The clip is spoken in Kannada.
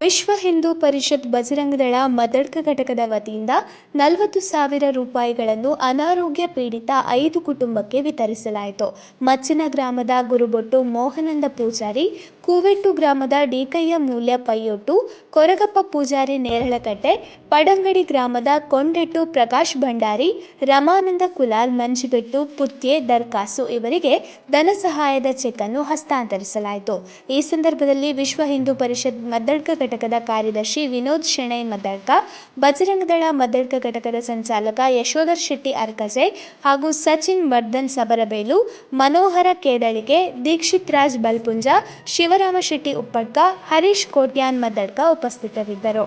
ವಿಶ್ವ ಹಿಂದೂ ಪರಿಷತ್ ಬಜರಂಗದಳ ಮದಡ್ಕ ಘಟಕದ ವತಿಯಿಂದ ನಲವತ್ತು ಸಾವಿರ ರೂಪಾಯಿಗಳನ್ನು ಅನಾರೋಗ್ಯ ಪೀಡಿತ ಐದು ಕುಟುಂಬಕ್ಕೆ ವಿತರಿಸಲಾಯಿತು. ಮಚ್ಚಿನ ಗ್ರಾಮದ ಗುರುಬೊಟ್ಟು ಮೋಹನಂದ ಪೂಜಾರಿ, ಕೂವೆಟ್ಟು ಗ್ರಾಮದ ಡಿಕಯ್ಯ ಮೂಲ್ಯ ಪೈಯೊಟ್ಟು, ಕೊರಗಪ್ಪ ಪೂಜಾರಿ ನೇರಳಕಟ್ಟೆ, ಪಡಂಗಡಿ ಗ್ರಾಮದ ಕೊಂಡೆಟ್ಟು ಪ್ರಕಾಶ್ ಭಂಡಾರಿ, ರಮಾನಂದ ಕುಲಾಲ್ ಮಂಜುಬೆಟ್ಟು ಪುತ್ಯೆ ದರ್ಕಾಸು ಇವರಿಗೆ ಧನ ಸಹಾಯದ ಚೆಕ್ ಅನ್ನು ಹಸ್ತಾಂತರಿಸಲಾಯಿತು. ಈ ಸಂದರ್ಭದಲ್ಲಿ ವಿಶ್ವ ಹಿಂದೂ ಪರಿಷತ್ ಮದ್ದಡ್ಕ ಘಟಕದ ಕಾರ್ಯದರ್ಶಿ ವಿನೋದ್ ಶೆಣೈ ಮದಡ್ಕ ಬಜರಂಗದಳ ಮದಡ್ಕ ಘಟಕದ ಸಂಚಾಲಕ ಯಶೋಧರ್ ಶೆಟ್ಟಿ ಅರ್ಕಸೆ ಹಾಗೂ ಸಚಿನ್ ವರ್ಧನ್ ಸಬರಬೇಲು, ಮನೋಹರ ಕೇದಳಿಗೆ ದೀಕ್ಷಿತ್ ರಾಜ್ ಬಲ್ಪುಂಜ, ಶಿವರಾಮ ಶೆಟ್ಟಿ ಉಪ್ಪಡ್ಕ, ಹರೀಶ್ ಕೋಟ್ಯಾನ್ ಮದಡ್ಕ ಉಪಸ್ಥಿತರಿದ್ದರು.